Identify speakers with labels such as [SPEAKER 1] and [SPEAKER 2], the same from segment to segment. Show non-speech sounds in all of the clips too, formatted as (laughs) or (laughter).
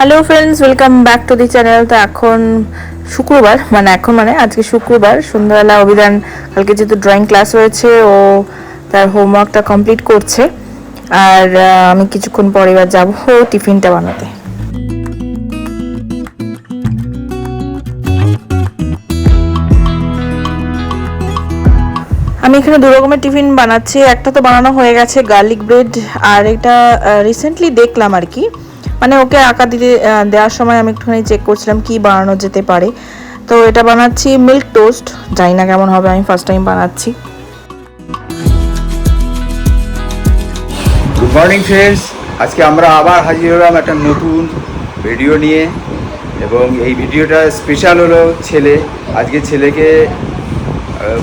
[SPEAKER 1] Hello friends welcome back to the channel তো এখন শুক্রবার মানে এখন মানে আজকে শুক্রবার, সন্ধ্যাবেলা অভিধান, কালকে যেহেতু ড্রয়িং ক্লাস রয়েছে ও তার হোমওয়ার্কটা কমপ্লিট করছে। আর আমি কিছুক্ষণ পরে এবার যাব টিফিনটা বানাতে। আমি এখানে দু রকমের টিফিন বানাচ্ছি। একটা তো বানানো হয়ে গেছে গার্লিক ব্রেড আর এটা রিসেন্টলি দেখলাম আর কি। মানে ওকে আঁকা দিতে দেওয়ার সময় আমি একটুখানি চেক করছিলাম কি বানানো যেতে পারে। তো এটা বানাচ্ছি মিল্ক টোস্ট জানি না কেমন হবে, আমি ফার্স্ট টাইম বানাচ্ছি।
[SPEAKER 2] গুড মর্নিং ফ্রেন্ডস আজকে আমরা আবার হাজির হলাম একটা নতুন ভিডিও নিয়ে। এবং এই ভিডিওটা স্পেশাল হলো ছেলে। আজকে ছেলেকে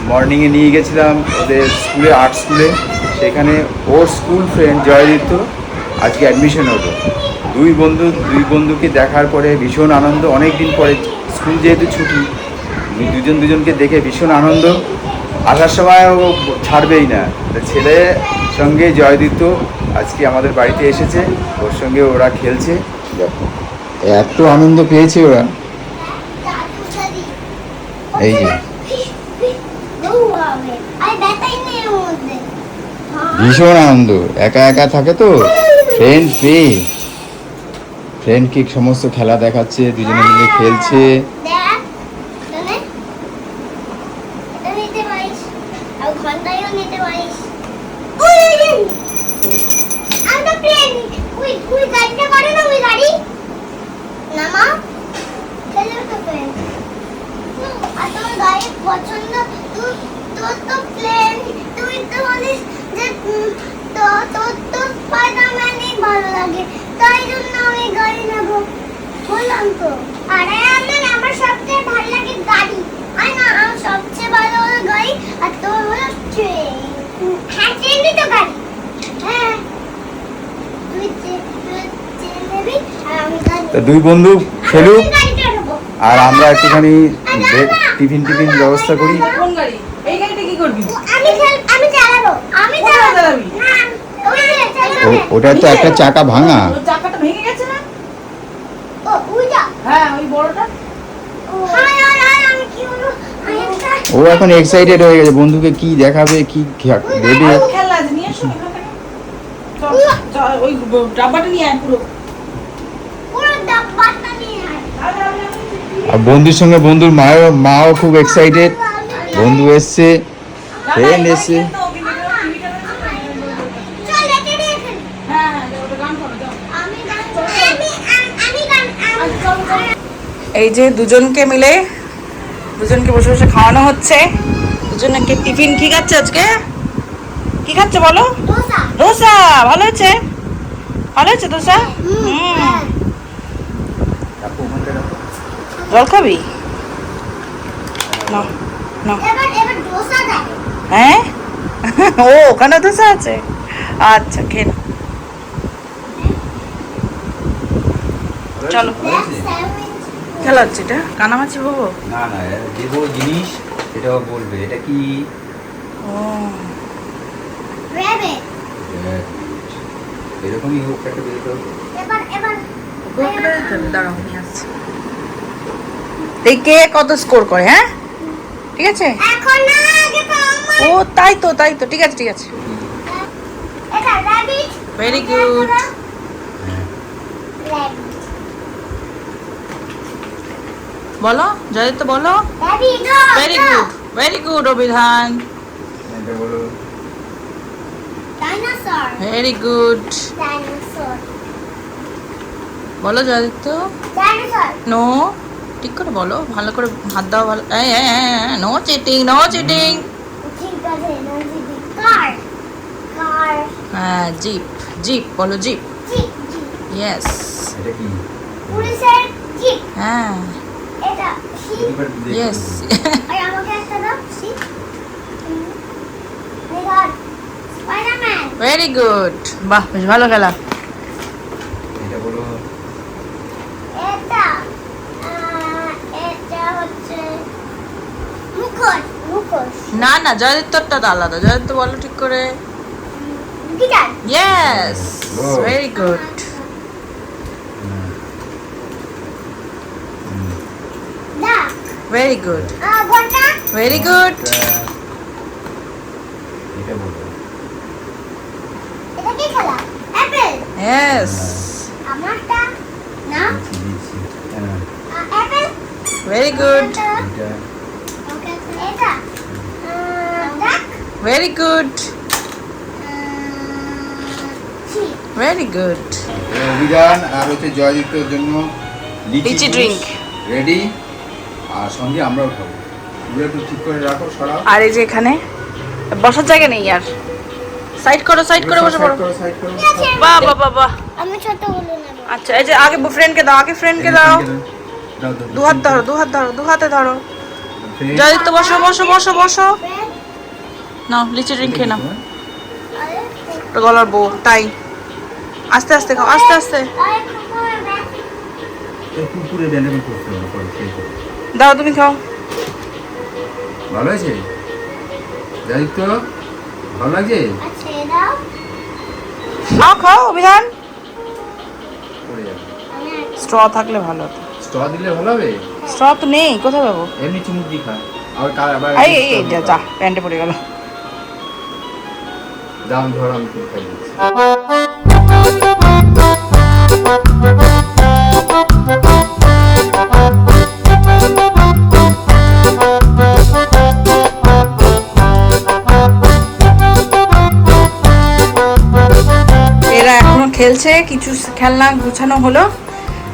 [SPEAKER 2] মর্নিংয়ে নিয়ে গেছিলাম ওদের স্কুলে আর্ট স্কুলে সেখানে ওর স্কুল ফ্রেন্ড জয়দীপ্ত। আজকে অ্যাডমিশন হলো। দুই বন্ধু, দুই বন্ধুকে দেখার পরে ভীষণ আনন্দ। অনেক দিন পরে স্কুল যেহেতু ছুটি দুজন দুজনকে দেখে ভীষণ আনন্দ। আসার সময় ও ছাড়বেই না। ছেলে সঙ্গে জয়দীপ্ত আজকে আমাদের বাড়িতে এসেছে। ওর সঙ্গে ওরা খেলছে। এত আনন্দ পেয়েছে ওরা। এই যে। ভীষণ আনন্দ। একা একা থাকে তো? ফ্রেন্ড পেয়ে ফ্রেন্ড কি সমস্ত খেলা দেখাচ্ছে দুজনে মিলে খেলছে।
[SPEAKER 3] পছন্দ? তুই তোর তো প্লেন তুই তো বলিস যে তো তোর তো স্পাইডারম্যানই ভালো লাগে। তাই জন্য আমি গাড়ি নেব। বললাম তো। আরে আমার আমার সবচেয়ে ভালো লাগে গাড়ি। আর না আমার সবচেয়ে ভালো হলো গাড়ি আর তোর হলো ট্রেন হ্যাঁ ট্রেনই তো গাড়ি। হ্যাঁ। তুই ট্রেন নেবি আর আমি গাড়ি
[SPEAKER 2] দুই বন্ধু খেলুক আর আমরা একটুখানি টিফিন টিফিন ব্যবস্থা করি
[SPEAKER 1] কোন গাড়ি এই গাড়িটা কি করবি
[SPEAKER 3] আমি খেল আমি চালাবো আমি
[SPEAKER 1] কোথায়
[SPEAKER 3] চালাবো
[SPEAKER 1] চালাবি?
[SPEAKER 3] না ওই যে
[SPEAKER 2] ও-
[SPEAKER 3] চালাবে
[SPEAKER 2] ওটা তো একটা চাকা ভাঙা।
[SPEAKER 1] চাকাটা ভেঙে গেছে না?
[SPEAKER 3] ও ওই
[SPEAKER 1] হ্যাঁ ওই বড়টা।
[SPEAKER 3] আমি কি হলো?
[SPEAKER 2] ও এখন এক্সাইটেড হয়ে গেছে। বন্ধুকে কি দেখাবে কি দেবে?
[SPEAKER 1] ওই ডাব্বাটা নিয়ে আয় পুরো।
[SPEAKER 2] আর বন্ধুর সঙ্গে বন্ধুর মাও মাও খুব এক্সাইটেড বন্ধু এসছে ফ্রেন্ড এসছে
[SPEAKER 3] চল এটা নিয়ে খেলি
[SPEAKER 1] হ্যাঁ হ্যাঁ ওটা গান করো যাও
[SPEAKER 3] আমি গান আমি আমি গান
[SPEAKER 1] এই যে দুজনকে মিলে দুজনকে বসে বসে খাওয়ানো হচ্ছে। দুজনকে টিফিন কি খাচ্ছে আজকে? কি খাচ্ছে বলো?
[SPEAKER 3] দোসা।
[SPEAKER 1] দোসা ভালো হয়েছে ভালো হয়েছে দোসা? হুম। জল খাবি? না না
[SPEAKER 3] এবার এবার দোসা দেয়
[SPEAKER 1] হ্যাঁ? ও ওখানে দোসা আছে? আচ্ছা খেয়ে চলো। খেলা হচ্ছে এটা কানামাছি বাবু
[SPEAKER 2] না না দেবো জিনিস সেটাও বলবে। এটা কি?
[SPEAKER 1] ও।
[SPEAKER 3] রেবে
[SPEAKER 2] এরকমই হোক একটা বের করো।
[SPEAKER 3] এবার এবার।
[SPEAKER 1] দাঁড়াও নিয়ে আসছি। এই কে কত স্কোর করে হ্যাঁ? ঠিক আছে?
[SPEAKER 3] এখন না আগে
[SPEAKER 1] ও তাই তো তাই তো ঠিক আছে ঠিক আছে।
[SPEAKER 3] এটা র‍্যাবিট
[SPEAKER 1] ভেরি গুড
[SPEAKER 3] র‍্যাবিট
[SPEAKER 1] বলো জয়িত বলো। ভেরি গুড ভেরি গুড অভিধান। ভেরি গুড বলো জয়িত নো ঠিক করে বলো ভালো করে হাত দাও ভালো নো চিটিং নো চিটিং হ্যাঁ জিপ জিপ বলো জিপ ইয়েস
[SPEAKER 2] এটা কি?
[SPEAKER 3] পুলিশের জিপ
[SPEAKER 1] হ্যাঁ।
[SPEAKER 3] এটা।
[SPEAKER 1] ইয়েস (laughs)
[SPEAKER 3] আর আমাকে একটা দাও শিপ
[SPEAKER 1] ভেরি গুড বাহ বেশ ভালো খেলা।
[SPEAKER 2] এটা বলো।
[SPEAKER 3] এটা এটা হচ্ছে মুখোশ মুখোশ।
[SPEAKER 1] না না জয়দিত্যটা তো আলাদা। জয়দিত্য বলো ঠিক করে।
[SPEAKER 3] Guitar
[SPEAKER 1] yes very good very good very good
[SPEAKER 2] এটা বলব।
[SPEAKER 3] এটা কি খেলা? অ্যাপেল
[SPEAKER 1] ইয়েস
[SPEAKER 3] আমারটা? না? অ্যাপেল
[SPEAKER 1] ভেরি গুড
[SPEAKER 2] এটা।
[SPEAKER 1] ভেরি গুড ভেরি গুড
[SPEAKER 2] অভিযান আর হচ্ছে জয়দীপ্তর জন্য
[SPEAKER 1] লিচি drink।
[SPEAKER 2] রেডি আর সঙ্গে আমরাও খাব। এগুলো একটু ঠিক করে রাখো সরাও।
[SPEAKER 1] আর এই যে এখানে বসার জায়গা নেই আর। সাইড করো সাইড করে বসে পড়ো। বাহ বাহ বাহ বাহ।
[SPEAKER 3] আমি ছোট বলে নেব।
[SPEAKER 1] আচ্ছা এই যে আগে ফ্রেন্ডকে দাও আগে ফ্রেন্ডকে দাও। দু হাত ধরো দু হাত ধরো দু হাতে ধরো। জয়দীপ্ত বসো বসো বসো বসো। নাও লিচি ড্রিঙ্ক খেয়ে নাও। গলার বউ তাই। আস্তে আস্তে খাও আস্তে আস্তে।
[SPEAKER 2] কুকুরে
[SPEAKER 1] দাও তুমি খাও।
[SPEAKER 2] ভালো আছে? জয়দীপ্ত ভালো লাগছে?
[SPEAKER 3] আছে দাও।
[SPEAKER 1] খাও খাও অভিধান। স্ট্র থাকলে ভালো হতো।
[SPEAKER 2] স্ট্র দিলে ভালো হবে?
[SPEAKER 1] স্ট্র তো নেই কোথায় পাবো?
[SPEAKER 2] এমনি চুমুক দি খা। আবার কার আবার
[SPEAKER 1] এই এই এই যা যা প্যান্টে পড়ে গেল।
[SPEAKER 2] দাম ধর আমি খাই
[SPEAKER 1] খেলছে কিছু খেলনা গুছানো হলো,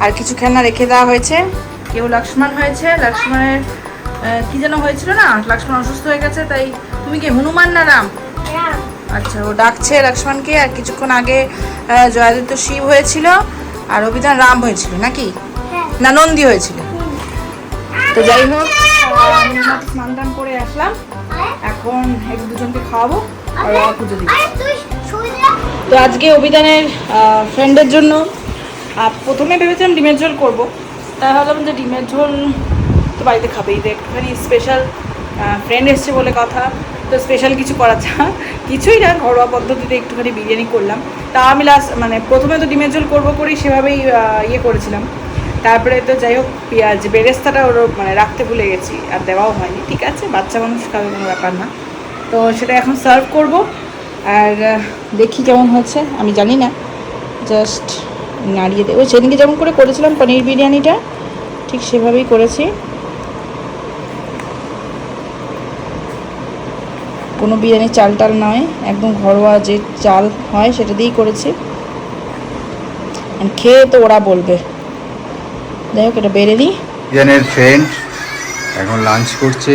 [SPEAKER 1] আর কিছু খেলনা রেখে দেওয়া হয়েছে। কেউ লক্ষ্মণ হয়েছে, লক্ষ্মণের কি যেন হয়েছিল না? লক্ষ্মণ অসুস্থ হয়ে গেছে, তাই তুমি কি হনুমান না রাম? আচ্ছা ও ডাকছে লক্ষ্মণকে, আর কিছুক্ষণ আগে জয়াদিত্য শিব হয়েছিল, আর অভিধান রাম হয়েছিল, নাকি? না, নন্দী হয়েছিল। তো যাই হোক স্নান টান করে আসলাম। এখন এক দুজনকে খাওয়াবো, আর পুজো
[SPEAKER 3] যা
[SPEAKER 1] তো আজকে অভিধানের ফ্রেন্ডের জন্য প্রথমে ভেবেছিলাম ডিমের ঝোল করব। তাই ভাবলাম যে ডিমের ঝোল তো বাড়িতে খাবেই। তো একটুখানি স্পেশাল ফ্রেন্ড এসছে বলে কথা। তো স্পেশাল কিছু করা চা কিছুই না, ঘরোয়া পদ্ধতিতে একটুখানি বিরিয়ানি করলাম। তা আমি লাস্ট মানে প্রথমে তো ডিমের ঝোল করব করেই সেভাবেই ইয়ে করেছিলাম। তারপরে তো যাই হোক, পেঁয়াজ, বেরেস্তাটা ওর মানে রাখতে ভুলে গেছি। আর দেওয়াও হয়নি। ঠিক আছে, বাচ্চা মানুষ খাবে, কোনো ব্যাপার না। তো সেটা এখন সার্ভ করব। আর দেখি কেমন হয়েছে আমি জানি না। জাস্ট নাড়িয়ে দেবো সেদিনকে যেমন করে করেছিলাম পনির বিরিয়ানিটা ঠিক সেভাবেই করেছি। কোনো বিরিয়ানি চাল টাল নয় একদম ঘরোয়া যে চাল হয় সেটা দিয়েই করেছি। খেয়ে তো ওরা বলবে। যাই হোক এটা বেড়ে দিই
[SPEAKER 2] অভিযানের ফ্রেন্ড এখন লাঞ্চ করছে।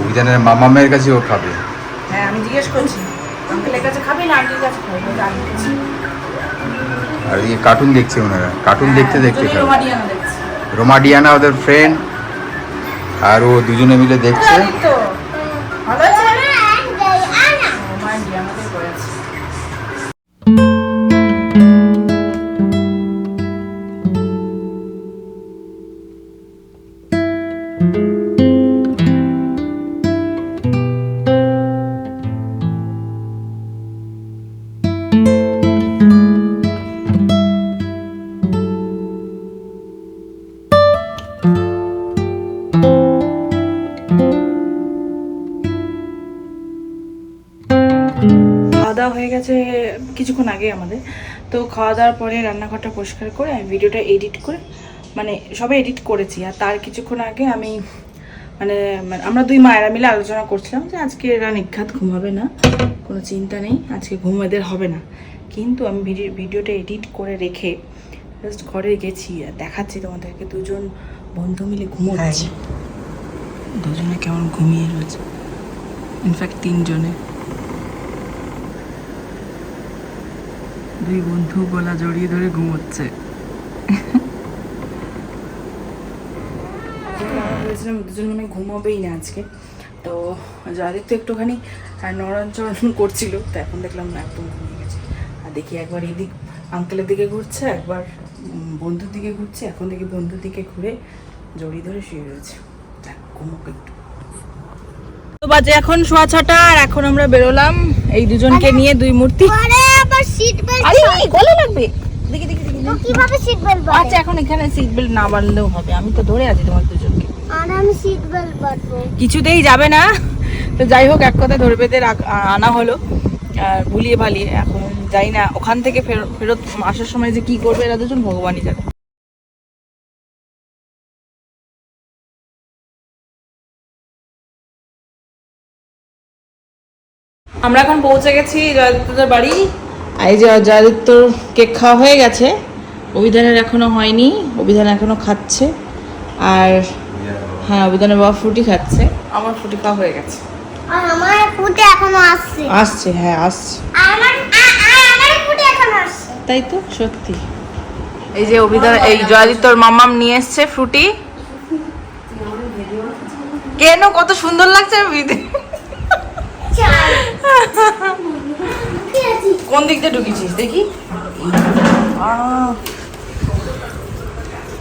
[SPEAKER 2] অভিযানের মামামের কাছে ও খাবে।
[SPEAKER 1] হ্যাঁ আমি জিজ্ঞেস করছি। আঙ্কেলের কাছে খাবি না আন্টির কাছে খাবি বলছে আন্টির কাছে।
[SPEAKER 2] আর এই কার্টুন দেখছে ওনারা। কার্টুন দেখতে
[SPEAKER 1] হ্যাঁ,
[SPEAKER 2] দেখতে খাবে।
[SPEAKER 1] রোমাডিয়ানা
[SPEAKER 2] ওদের ফ্রেন্ড আর ও দুজনে মিলে দেখছে।
[SPEAKER 1] তো, খাওয়া হয়ে গেছে কিছুক্ষণ আগে আমাদের। তো খাওয়া দাওয়ার পরে রান্নাঘরটা পরিষ্কার করে আমি ভিডিওটা এডিট করে মানে সবে এডিট করেছি। আর তার কিছুক্ষণ আগে আমি মানে মানে আমরা দুই মায়েরা মিলে আলোচনা করছিলাম যে আজকে এরা নিঘাত ঘুমাবে না, কোনো চিন্তা নেই, আজকে ঘুম এদের হবে না। কিন্তু আমি ভিডিও ভিডিওটা এডিট করে রেখে জাস্ট ঘরে গেছি, আর দেখাচ্ছি তোমাদেরকে দুজন বন্ধু মিলে ঘুমোচ্ছে। দুজনে কেমন ঘুমিয়ে রয়েছে। ইনফ্যাক্ট তিনজনে। দুই বন্ধু গলা জড়িয়ে ধরে ঘুমোচ্ছে। ভেবেছিলাম দুজন মানে ঘুমাবেই না আজকে। তো যাদের তো একটুখানি আর নড়াচড়ন করছিল তো এখন দেখলাম না একদম ঘুমিয়ে গেছে। আর দেখি একবার এদিক আঙ্কেলের দিকে ঘুরছে একবার বন্ধুর দিকে ঘুরছে এখন দেখি বন্ধুর দিকে ঘুরে জড়িয়ে ধরে শুয়ে রয়েছে। দেখ ঘুমোক একটু। তো বাজে এখন সোয়া ছটা আর এখন আমরা বেরোলাম এই দুজনকে নিয়ে দুই মূর্তি।
[SPEAKER 3] আবার সিট বেল্ট
[SPEAKER 1] আরে গলে লাগবে। দেখি দেখি দেখি।
[SPEAKER 3] তো কীভাবে সিট বেল্ট
[SPEAKER 1] আচ্ছা এখন এখানে সিট বেল্ট না বাঁধলেও হবে। আমি তো ধরে আছি তোমার দুজনকে।
[SPEAKER 3] আর আমি সিট বেল্ট বাঁধবো
[SPEAKER 1] কিছুতেই যাবে না। তো যাই হোক এক কথায় ধরে বেঁধে আনা হলো। আর ভুলিয়ে ভালিয়ে। এখন যাই না ওখান থেকে ফেরত আসার সময় যে কি করবে এরা দুজন ভগবানই জানে। আমরা এখন পৌঁছে গেছি জয়দত্তদের বাড়ি। এই যে জয়দত্তর কেক খাওয়া হয়ে গেছে অভিধানের এখনও হয়নি অভিধান এখনও খাচ্ছে আর হ্যাঁ অভিধানের বাবা ফ্রুটি খাচ্ছে আমার ফ্রুটি খাওয়া হয়ে গেছে।
[SPEAKER 3] আর আমার ফুটে এখনও আসছে।
[SPEAKER 1] আসছে হ্যাঁ আসছে।
[SPEAKER 3] আমার আমার ফুটে এখনও আসছে।
[SPEAKER 1] তাই তো সত্যি। এই যে অভিধান এই জয়দিত্যর মামাম নিয়ে এসছে ফ্রুটি। কেন কত সুন্দর লাগছে ভিডিও কোন দিক দিয়ে ঢুকেছিস? দেখি।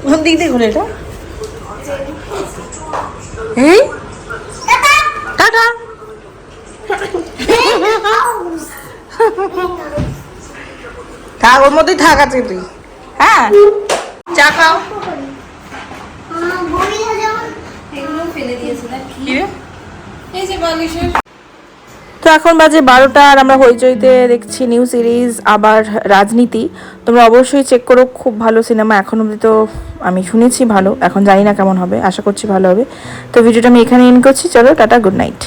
[SPEAKER 1] কোন দিক দিয়ে ঘুরে এটা এই? টাটা। থাক ওর মধ্যেই থাক আছে তুই। হ্যাঁ? চা খাও।
[SPEAKER 3] আমার বইটা যেমন
[SPEAKER 1] কি রে। তো এখন বাজে বারোটা আর আমরা হইচইতে দেখছি নিউ সিরিজ আবার রাজনীতি। তোমরা অবশ্যই চেক করো, খুব ভালো সিনেমা এখন অব্দি তো আমি শুনেছি ভালো, এখন জানি না কেমন হবে, আশা করছি ভালো হবে। তো ভিডিওটা আমি এখানে এন করছি। চলো, টাটা গুড নাইট